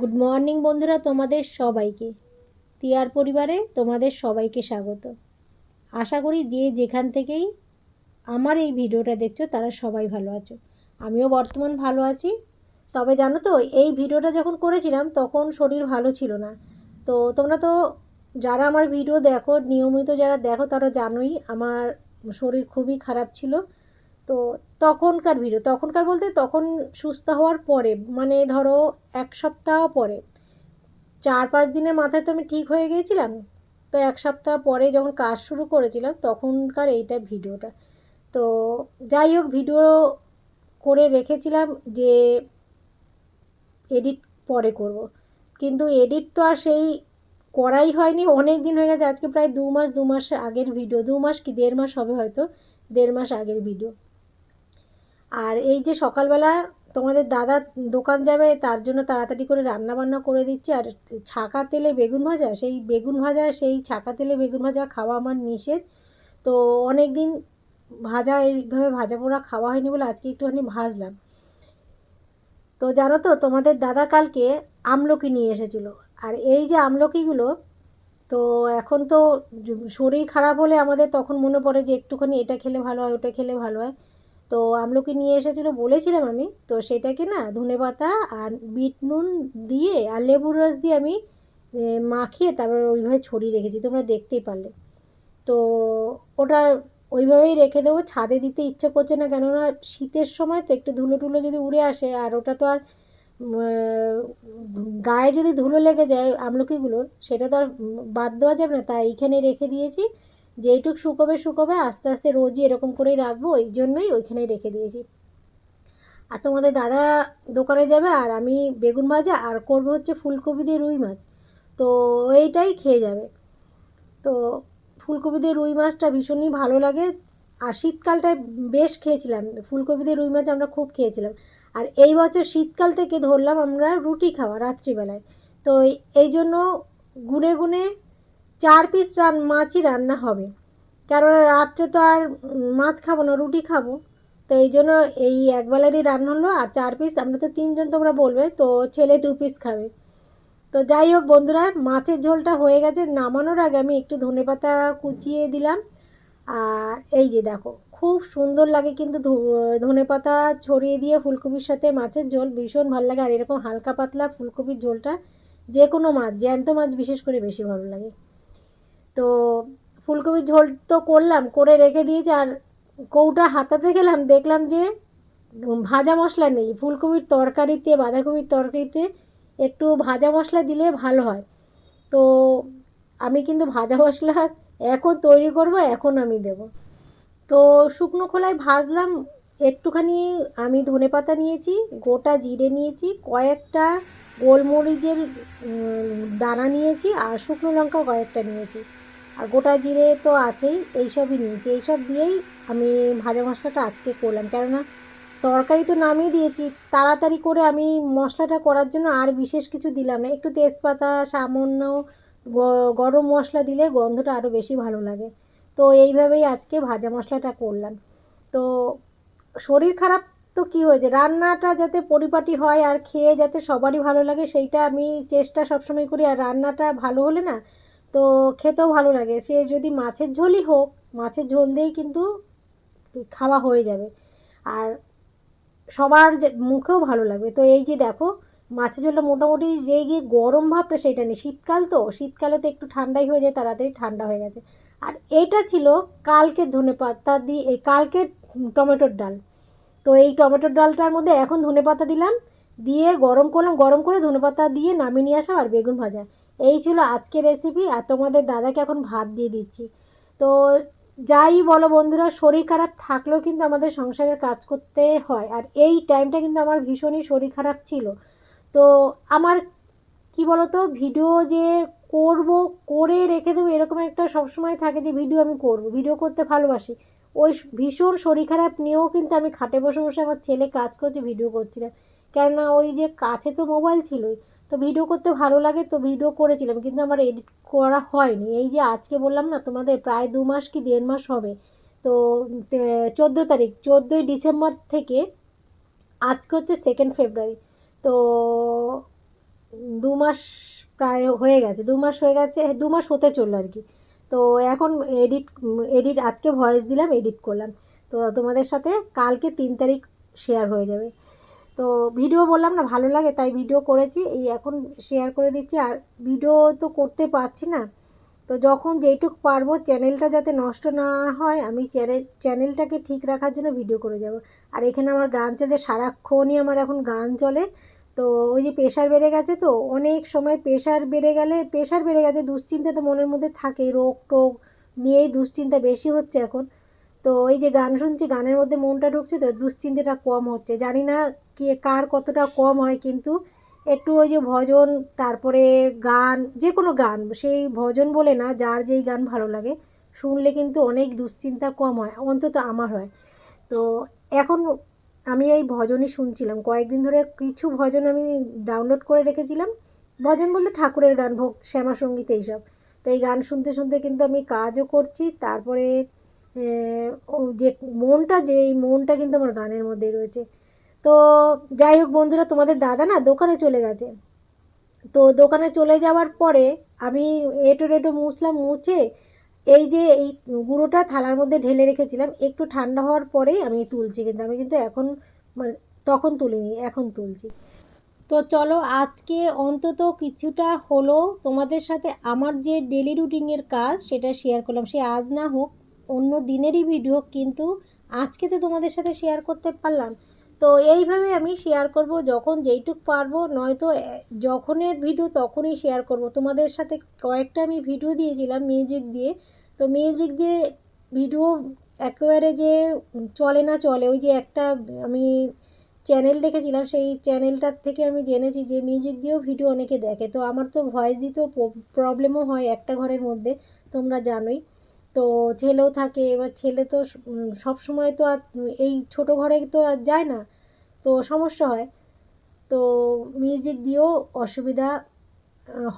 Good morning বন্ধুরা, তোমাদের সবাইকে। তিয়ার পরিবারে তোমাদের সবাইকে স্বাগত। আশা করি যে যেখান থেকেই আমার এই ভিডিওটা দেখছ, তারা সবাই ভালো আছো। আমিও বর্তমান ভালো আছি। তবে জানো তো, এই ভিডিওটা যখন করেছিলাম, তখন শরীর ভালো ছিল না। তো তোমরা তো যারা আমার ভিডিও দেখো, নিয়মিত যারা দেখো, তারা জানোই আমার শরীর খুবই খারাপ ছিল। তো তখনকার ভিডিও তখনকার বলতে তখন সুস্থ হওয়ার পরে মানে ধরো এক সপ্তাহ পরে, চার পাঁচ দিনের মাথায় তো আমি ঠিক হয়ে গিয়েছিলাম, তো এক সপ্তাহ পরে যখন কাজ শুরু করেছিলাম, তখনকার এইটা ভিডিওটা তো যাই হোক ভিডিও করে রেখেছিলাম যে এডিট পরে করব। কিন্তু এডিট তো আর সেই করাই হয়নি, অনেক দিন হয়ে গেছে, আজকে প্রায় দু মাস দু মাস আগের ভিডিও দু মাস কি, দেড় মাস হবে হয়তো, দেড় মাস আগের ভিডিও আর এই যে সকালবেলা তোমাদের দাদা দোকান যাবে, তার জন্য তাড়াতাড়ি করে রান্না বান্না করে দিচ্ছি। আর ছাকা তেলে বেগুন ভাজা, সেই বেগুন ভাজা, সেই ছাকা তেলে বেগুন ভাজা খাওয়া আমার নিষেধ। তো অনেক দিন ভাজা, এইভাবে ভাজা পোড়া খাওয়া হয়নি বলে আজকে একটুখানি ভাজলাম। তো জানো তো, তোমাদের দাদা কালকে আমলকি নিয়ে এসেছিল। আর এই যে আমলকিগুলো, তো এখন তো শরীর খারাপ হলে আমাদের তখন মনে পড়ে যে একটুখানি এটা খেলে ভালো হয়, ওটা খেলে ভালো হয়। তো আমলকি নিয়ে এসেছিল বলেছিলাম আমি, তো সেটাকে না ধনে পাতা আর বিট নুন দিয়ে আর লেবুর রস দিয়ে আমি মাখিয়ে তারপর ওইভাবে ছড়িয়ে রেখেছি, তোমরা দেখতেই পারলে। তো ওটা ওইভাবেই রেখে দেবো, ছাদে দিতে ইচ্ছে করছে না, কেননা শীতের সময় তো একটু ধুলো টুলো যদি উড়ে আসে, আর ওটা তো আর গায়ে যদি ধুলো লেগে যায় আমলকিগুলোর, সেটা তো আর বাদ দেওয়া যাবে না, তাই এইখানে রেখে দিয়েছি। যেইটুক শুকোবে শুকোবে আস্তে আস্তে রোজই এরকম করেই রাখব, ওই জন্যই ওইখানেই রেখে দিয়েছি। আর তোমাদের দাদা দোকানে যাবে আর আমি বেগুন ভাজা আর করব হচ্ছে ফুলকপি দিয়ে রুই মাছ। তো এইটাই খেয়ে যাবে। তো ফুলকপি দিয়ে রুই মাছটা ভীষণই ভালো লাগে। আর শীতকালটায় বেশ খেয়েছিলাম, ফুলকপি দিয়ে রুই মাছ আমরা খুব খেয়েছিলাম। আর এই বছর শীতকাল থেকে ধরলাম আমরা রুটি খাওয়া রাত্রিবেলায়। তো এই জন্য গুনে গুনে চার পিস রান, মাছই রান্না হবে। কারণ রাত্রে তো আর মাছ খাব না, রুটি খাব। তো এই জন্য এই একবেলারই রান্না হলো আর চার পিস আমরা তো তিনজন তোমরা বলবে, তো ছেলে দু পিস খাবে। তো যাই হোক বন্ধুরা, মাছের ঝোলটা হয়ে গেছে, নামানোর আগে আমি একটু ধনে পাতা কুচিয়ে দিলাম। আর এই যে দেখো, খুব সুন্দর লাগে কিন্তু ধনে পাতা ছড়িয়ে দিয়ে ফুলকপির সাথে মাছের ঝোল, ভীষণ ভালো লাগে। আর এরকম হালকা পাতলা ফুলকপির ঝোলটা যে কোনো মাছ, জ্যান্ত মাছ বিশেষ করে বেশি ভালো লাগে। তো ফুলকপির ঝোল তো করলাম, করে রেখে দিয়েছি আর কৌটা হাতাতে গেলাম দেখলাম যে ভাজা মশলা নেই। ফুলকপির তরকারিতে, বাঁধাকপির তরকারিতে একটু ভাজা মশলা দিলে ভালো হয়। তো আমি কিন্তু ভাজা মশলা এখন তৈরি করব, এখন আমি দেব। তো শুকনো খোলায় ভাজলাম, একটুখানি আমি ধনে পাতা নিয়েছি, গোটা জিরে নিয়েছি, কয়েকটা গোলমরিচের দানা নিয়েছি আর শুকনো লঙ্কা কয়েকটা নিয়েছি। আর গোটা জিরে তো আছেই, এইসবই নিয়েছি। এইসব দিয়েই আমি ভাজা মশলাটা আজকে করলাম। কেননা তরকারি তো নামিয়ে দিয়েছি, তাড়াতাড়ি করে আমি মশলাটা করার জন্য আর বিশেষ কিছু দিলাম না। একটু তেজপাতা, সামান্য গরম মশলা দিলে গন্ধটা আরও বেশি ভালো লাগে। তো এইভাবেই আজকে ভাজা মশলাটা করলাম। তো শরীর খারাপ তো কী হয়েছে? রান্নাটা যাতে পরিপাটি হয় আর খেয়ে যাতে সবারই ভালো লাগে, সেইটা আমি চেষ্টা সবসময় করি। আর রান্নাটা ভালো হলে না তো খেতেও ভালো লাগে। সে যদি মাছের ঝোলই হোক, মাছের ঝোল দিয়েই কিন্তু খাওয়া হয়ে যাবে। আর সবার যে মুখেও ভালো লাগবে। তো এই যে দেখো, মাছের ঝোলটা মোটামুটি রেগে গরম ভাবটা সেটা নেই। শীতকাল তো, শীতকালে তো একটু ঠান্ডাই হয়ে যায়, তাড়াতাড়ি ঠান্ডা হয়ে গেছে। আর এটা ছিল কালকে ধনে পাতা দিয়ে, এই কালকে টমেটোর ডাল। তো এই টমেটোর ডালটার মধ্যে এখন ধনে পাতা দিলাম, দিয়ে গরম করলাম। গরম করে ধনে পাতা দিয়ে নামিয়ে নিয়ে আসলাম আর বেগুন ভাজা। এই ছিল আজকের রেসিপি আর তোমাদের দাদাকে এখন ভাত দিয়ে দিচ্ছি। তো যাই বলো বন্ধুরা, শরীর খারাপ থাকলেও কিন্তু আমাদের সংসারের কাজ করতে হয়। আর এই টাইমটা কিন্তু আমার ভীষণই শরীর খারাপ ছিল। তো আমার, কি বলতো ভিডিও যে করব, করে রেখে দেবো এরকম একটা সবসময় থাকে যে ভিডিও আমি করব ভিডিও করতে ভালোবাসি। ওই ভীষণ শরীর খারাপ নিয়েও কিন্তু আমি খাটে বসে বসে আমার ছেলে কাজ করছে ভিডিও করছিলাম কেননা ওই যে কাছে তো মোবাইল ছিলই তো ভিডিও করতে ভালো লাগে, তো ভিডিও করেছিলাম, কিন্তু আমার এডিট করা হয়নি। এই যে আজকে বললাম না, তোমাদের প্রায় দু মাস কি দেড় মাস হবে? তো চোদ্দ তারিখ, চোদ্দোই ডিসেম্বর থেকে আজকে হচ্ছে সেকেন্ড ফেব্রুয়ারি তো, দু মাস প্রায় হয়ে গেছে, দু মাস হয়ে গেছে, দু মাস হতে চলল আর কি। তো, এখন এডিট এডিট আজকে ভয়েস দিলাম এডিট করলাম। তো তোমাদের সাথে কালকে তিন তারিখ শেয়ার হয়ে যাবে। তো ভিডিও বললাম না, ভালো লাগে, তাই ভিডিও করেছি। এই এখন শেয়ার করে দিচ্ছি। আর ভিডিও তো করতে পারছি না। তো যখন যেইটুক পারব চ্যানেলটা যাতে নষ্ট না হয়, আমি চ্যানেল চ্যানেলটাকে ঠিক রাখার জন্য ভিডিও করে যাব। আর এখানে আমার গান চলে, সারাক্ষণই আমার এখন গান চলে। তো ওই যে প্রেশার বেড়ে গেছে তো, অনেক সময় প্রেশার বেড়ে গেলে প্রেশার বেড়ে গেছে, দুশ্চিন্তা তো মনের মধ্যে থাকে রোগ টোগ নিয়েই দুশ্চিন্তা বেশি হচ্ছে এখন। তো ওই যে গান শুনছি, গানের মধ্যে মনটা ঢুকছে তো, দুশ্চিন্তাটা কম হচ্ছে। জানি না কে কার কতটা কম হয়, কিন্তু একটু ওই যে ভজন, তারপরে গান, যে কোনো গান, সেই ভজন বলে না, যার যেই গান ভালো লাগে, শুনলে কিন্তু অনেক দুশ্চিন্তা কম হয়, অন্তত আমার হয়। তো এখন আমি এই ভজনই শুনছিলাম। কয়েকদিন ধরে কিছু ভজন আমি ডাউনলোড করে রেখেছিলাম। ভজন বলতে ঠাকুরের গান, ভোগ, শ্যামা সংগীত, এইসব। তো এই গান শুনতে শুনতে কিন্তু আমি কাজও করছি, তারপরে ও যে মনটা, যে এই মনটা কিন্তু আমার গানের মধ্যে রয়েছে। তো যাই হোক বন্ধুরা, তোমাদের দাদা না দোকানে চলে গেছে। তো দোকানে চলে যাওয়ার পরে আমি এটো রেটো মুছলাম, মুছে এই যে এই গুঁড়োটা থালার মধ্যে ঢেলে রেখেছিলাম, একটু ঠান্ডা হওয়ার পরেই আমি তুলছি কিন্তু। আমি কিন্তু এখন মানে তখন তুলিনি, এখন তুলছি। তো চলো, আজকে অন্তত কিছুটা হলো তোমাদের সাথে আমার যে ডেলি রুটিনের কাজ, সেটা শেয়ার করলাম। সে আজ না হোক অন্য দিনেরই ভিডিও কিন্তু আজকে তো তোমাদের সাথে শেয়ার করতে পারলাম। তো এইভাবে আমি শেয়ার করব যখন যেইটুক পারব, নয়তো যখনের ভিডিও তখনই শেয়ার করব। তোমাদের সাথে কয়েকটা আমি ভিডিও দিয়েছিলাম মিউজিক দিয়ে। তো মিউজিক দিয়ে ভিডিও একেবারে যে চলে না চলে, ওই যে একটা আমি চ্যানেল দেখেছিলাম, সেই চ্যানেলটার থেকে আমি জেনেছি যে মিউজিক দিয়েও ভিডিও অনেকে দেখে। তো আমার তো ভয়েস দিতেও প্রবলেমও হয় একটা ঘরের মধ্যে, তোমরা জানোই। তো ছেলেও থাকে, এবার ছেলে তো সব সময় তো আর এই ছোটো ঘরে তো আর যায় না, তো সমস্যা হয়। তো মিউজিক দিয়েও অসুবিধা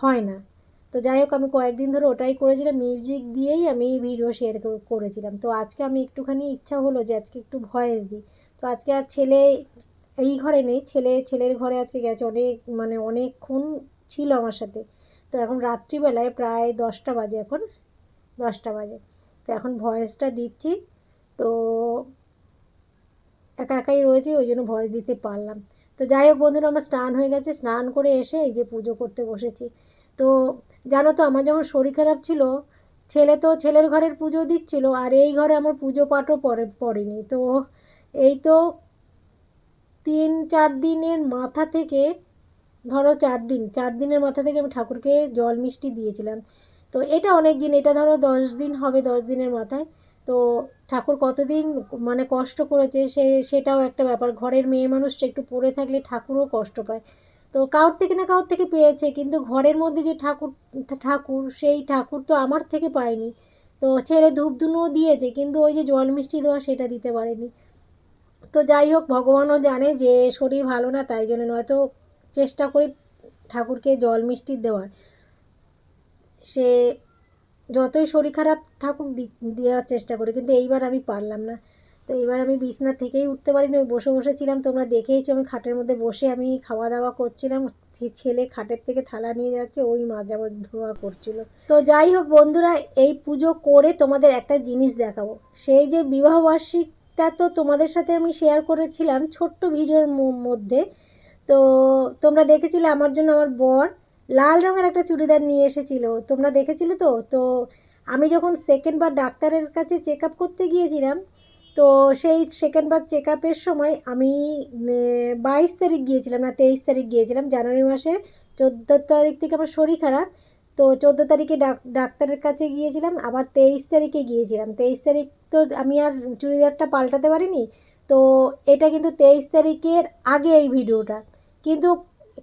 হয় না। তো যাই হোক, আমি কয়েকদিন ধরে ওটাই করেছিলাম মিউজিক দিয়েই আমি ভিডিও শেয়ার করেছিলাম। তো আজকে আমি একটুখানি ইচ্ছা হলো যে আজকে একটু ভয়েস দিই। তো আজকে আর ছেলে এই ঘরে নেই, ছেলে ছেলের ঘরে আজকে গেছে, অনেক মানে অনেকক্ষণ ছিল আমার সাথে। তো এখন রাত্রিবেলায় প্রায় দশটা বাজে এখন। দশটা বাজে। তো এখন ভয়েসটা দিচ্ছি। তো একা একাই রয়েছি, ওই জন্য ভয়েস দিতে পারলাম। তো যাই হোক বন্ধুরা, আমার স্নান হয়ে গেছে। স্নান করে এসে এই যে পুজো করতে বসেছি। তো জানো তো, আমার যখন শরীর খারাপ ছিল, ছেলে তো ছেলের ঘরের পুজো দিচ্ছিল, আর এই ঘরে আমার পুজো পাঠও পরে, পড়েনি। তো এই তো তিন, চার দিনের মাথা থেকে, ধরো চার দিন, চার দিনের মাথা থেকে আমি ঠাকুরকে জল মিষ্টি দিয়েছিলাম। তো এটা অনেক দিন এটা ধরো দশ দিন হবে, দশ দিনের মাথায়। তো ঠাকুর কতদিন মানে কষ্ট করেছে সে, সেটাও একটা ব্যাপার। ঘরের মেয়ে মানুষটা একটু পড়ে থাকলে ঠাকুরও কষ্ট পায়। তো কাউর থেকে না কাউর থেকে পেয়েছে, কিন্তু ঘরের মধ্যে যে ঠাকুর ঠাকুর, সেই ঠাকুর তো আমার থেকে পায়নি। তো ছেলে ধূপ ধুনুও দিয়েছে, কিন্তু ওই যে জল মিষ্টি দেওয়া সেটা দিতে পারেনি। তো যাই হোক, ভগবানও জানে যে শরীর ভালো না, তাই জন্য নয়তো চেষ্টা করি ঠাকুরকে জল মিষ্টি দেওয়ার। সে যতই শরীর খারাপ থাকুক দেওয়ার চেষ্টা করে, কিন্তু এইবার আমি পারলাম না। তো এবার আমি বিছনা থেকেই উঠতে পারিনি, ওই বসে বসেছিলাম তোমরা দেখেইছো, আমি খাটের মধ্যে বসে আমি খাওয়া দাওয়া করছিলাম ছেলে খাটের থেকে থালা নিয়ে যাচ্ছে, ওই আবার ধোয়া করছিল। তো যাই হোক বন্ধুরা, এই পুজো করে তোমাদের একটা জিনিস দেখাবো। সেই যে বিবাহবার্ষিকটা তো তোমাদের সাথে আমি শেয়ার করেছিলাম ছোট্ট ভিডিওর মধ্যে। তো তোমরা দেখেছিলে আমার জন্য আমার বর লাল রঙের একটা চুড়িদার নিয়ে এসেছিল। তোমরা দেখেছিলে তো? তো আমি যখন সেকেন্ডবার ডাক্তারের কাছে চেক আপ করতে গিয়েছিলাম, তো সেই সেকেন্ডবার চেক আপের সময় আমি বাইশ তারিখ গিয়েছিলাম, না তেইশ তারিখ গিয়েছিলাম, জানুয়ারি মাসের চোদ্দ তারিখ থেকে আমার শরীর খারাপ। তো চোদ্দ তারিখে ডাক্তারের কাছে গিয়েছিলাম, আবার তেইশ তারিখে গিয়েছিলাম। তেইশ তারিখ তো আমি আর চুড়িদারটা পাল্টাতে পারিনি। তো এটা কিন্তু তেইশ তারিখের আগে এই ভিডিওটা। কিন্তু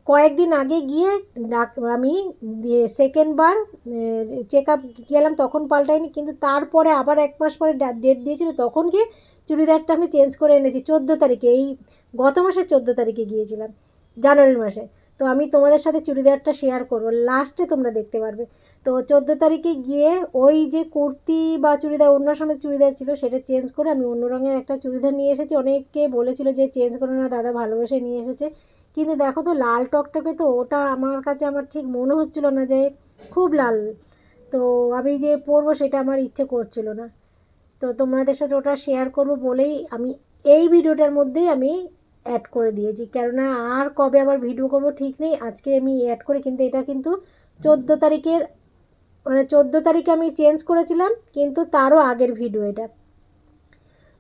কয়েকদিন আগে গিয়ে আমি সেকেন্ডবার চেক আপ গেলাম, তখন পাল্টাইনি কিন্তু তারপরে আবার এক মাস পরে ডেট দিয়েছিল, তখন গিয়ে চুড়িদারটা আমি চেঞ্জ করে এনেছি, চোদ্দ তারিখে, এই গত মাসের চোদ্দ তারিখে গিয়েছিলাম জানুয়ারি মাসে। তো আমি তোমাদের সাথে চুড়িদারটা শেয়ার করব লাস্টে তোমরা দেখতে পারবে। তো চোদ্দ তারিখে গিয়ে ওই যে কুর্তি বা চুড়িদার অন্য সময় চুড়িদার ছিল সেটা চেঞ্জ করে আমি অন্য রঙের একটা চুড়িদার নিয়ে এসেছি। অনেককে বলেছিল যে চেঞ্জ করো না, দাদা ভালোবেসে নিয়ে এসেছে। কিন্তু দেখো তো লাল টকটকে তো ওটা আমার কাছে আমার ঠিক মনে হচ্ছিল না যে খুব লাল। তো আমি যে পরবো সেটা আমার ইচ্ছে করছিল না। তো তোমাদের সাথে ওটা শেয়ার করব বলেই আমি এই ভিডিওটার মধ্যেই আমি অ্যাড করে দিয়েছি। কেননা আর কবে আবার ভিডিও করব ঠিক নেই। আজকে আমি অ্যাড করে, কিন্তু এটা কিন্তু চোদ্দ তারিখের মানে চোদ্দ তারিখে আমি চেঞ্জ করেছিলাম, কিন্তু তারও আগের ভিডিও এটা।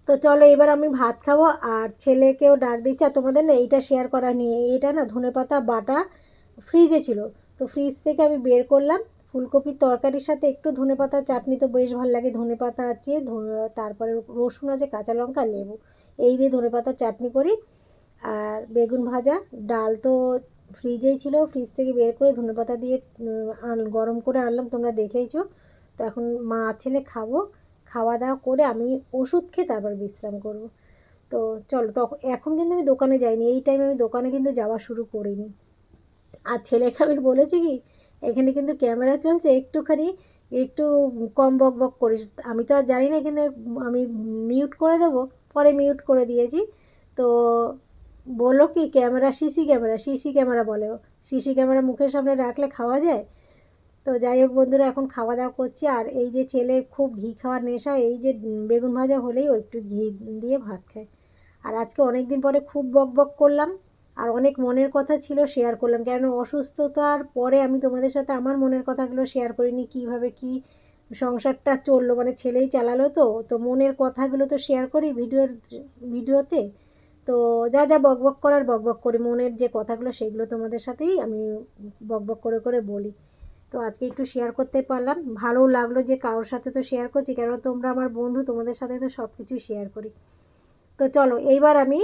তো চলো এবার আমি ভাত খাব, আর ছেলেকেও ডাক দিচ্ছি, আর তোমাদের না এইটা শেয়ার করা নিয়ে, এটা না ধনেপাতা বাটা ফ্রিজে ছিল। তো ফ্রিজ থেকে আমি বের করলাম, ফুলকপির তরকারির সাথে একটু ধনেপাতা চাটনি তো বেশ ভালো লাগে ধনেপাতা আছে ধনে- তারপরে রসুন আছে, কাঁচা লঙ্কা, লেবু, এই দিয়ে ধনেপাতা চাটনি করি। আর বেগুন ভাজা, ডাল তো ফ্রিজেই ছিল, ফ্রিজ থেকে বের করে ধনেপাতা দিয়ে আন- গরম করে আনলাম, তোমরা দেখেইছো। তো এখন মা ছেলে খাব, খাওয়া দাওয়া করে আমি ওষুধ খেয়ে তারপর বিশ্রাম করব। তো চলো তখন এখন কিন্তু আমি দোকানে যাইনি, এই টাইমে আমি দোকানে কিন্তু যাওয়া শুরু করিনি। আর ছেলেকে আমি বলেছি কি, এখানে কিন্তু ক্যামেরা চলছে, একটুখানি, একটু কম বক বক করিস। আমি তো আর জানি না এখানে আমি মিউট করে দেবো, পরে মিউট করে দিয়েছি। তো বলল কি, camera, CC camera CC camera বলে। সিসি ক্যামেরা মুখের সামনে রাখলে খাওয়া যায়? তো যাই হোক বন্ধুরা, এখন খাওয়া দাওয়া করছি। আর এই যে ছেলে খুব ঘি খাওয়ার নেশা, এই যে বেগুন ভাজা হলেই ও একটু ঘি দিয়ে ভাত খায়। আর আজকে অনেক দিন পরে খুব বক বক করলাম, আর অনেক মনের কথা ছিল শেয়ার করলাম। কেন অসুস্থতার পরে আমি তোমাদের সাথে আমার মনের কথাগুলো শেয়ার করিনি, কীভাবে কি সংসারটা চলল? মানে ছেলেই চালালো তো তো মনের কথাগুলো তো শেয়ার করি ভিডিওর, ভিডিওতে। তো যা যা বকবক করার বকবক করি। মনের যে কথাগুলো, সেগুলো তোমাদের সাথেই আমি বকবক করে করে বলি। তো আজকে একটু শেয়ার করতে পারলাম। ভালো লাগল যে কারোর সাথে তো শেয়ার করছি কেন তোমরা আমার বন্ধু, তোমাদের সাথে তো সব কিছুই শেয়ার করি। তো চলো, এইবার আমি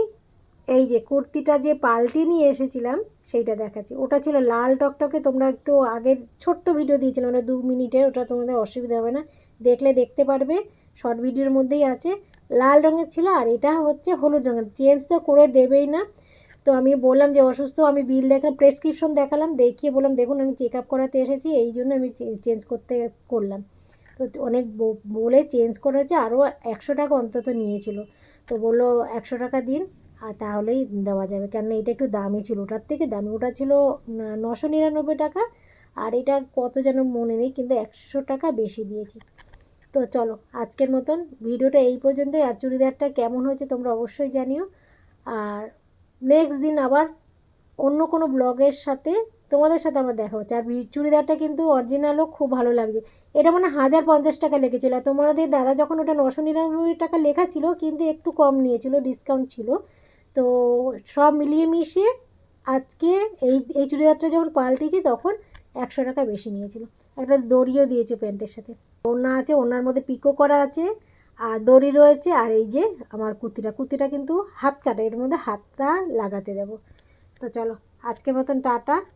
এই যে কুর্তিটা যে পাল্টে নিয়ে এসেছিলাম, সেইটা দেখাচ্ছি। ওটা ছিল লাল টকটকে, তোমরা একটু আগের ছোট্ট ভিডিও দিয়েছিলাম ওটা দু মিনিটের, ওটা তোমাদের অসুবিধা হবে না। দেখলে দেখতে পারবে শর্ট ভিডিওর মধ্যেই আছে। লাল রঙের ছিল আর এটা হচ্ছে হলুদ রঙের। চেঞ্জ তো করে দেবেই না। তো আমি বললাম যে অসুস্থ, আমি বিল দেখালাম প্রেসক্রিপশন দেখালাম, দেখিয়ে বললাম, দেখুন, আমি চেক আপ করাতে এসেছি, এই জন্য আমি চেঞ্জ করতে করলাম। তো অনেক বলে চেঞ্জ করেছে, আরও একশো টাকা অন্তত নিয়েছিল। তো বলল, একশো টাকা দিন, আর তাহলেই দেওয়া যাবে। কেননা এটা একটু দামি ছিল, ওটার থেকে দামি। ওটা ছিল নশো নিরানব্বই টাকা, আর এটা কত যেন মনে নেই, কিন্তু একশো টাকা বেশি দিয়েছি। তো চলো, আজকের মতন ভিডিওটা এই পর্যন্তই। আর চুড়িদারটা কেমন হয়েছে তোমরা অবশ্যই জানিও। আর নেক্সট দিন আবার অন্য কোনো ব্লগের সাথে তোমাদের সাথে আমার দেখা হচ্ছে। আর চুড়িদারটা কিন্তু অরিজিনালও খুব ভালো লাগছে। এটা মানে হাজার পঞ্চাশ টাকা লেগেছিলো। আর তোমাদের দাদা যখন ওটা নশো নিরানব্বই টাকা লেখা ছিল, কিন্তু একটু কম নিয়েছিল ডিসকাউন্ট ছিল। তো সব মিলিয়ে মিশিয়ে আজকে এই এই চুড়িদারটা যখন পাল্টেছি, তখন একশো টাকা বেশি নিয়েছিল। একটা দড়িও দিয়েছে প্যান্টের সাথে। ওড়না আছে, ওড়নার মধ্যে পিকো করা আছে, আর দড়ি রয়েছে, আর এই যে আমার কুর্তিটা কুর্তিটা কিন্তু হাত কাটা, এর মধ্যে হাতটা লাগাতে দেবো। তো চলো, আজকের মতন টাটা।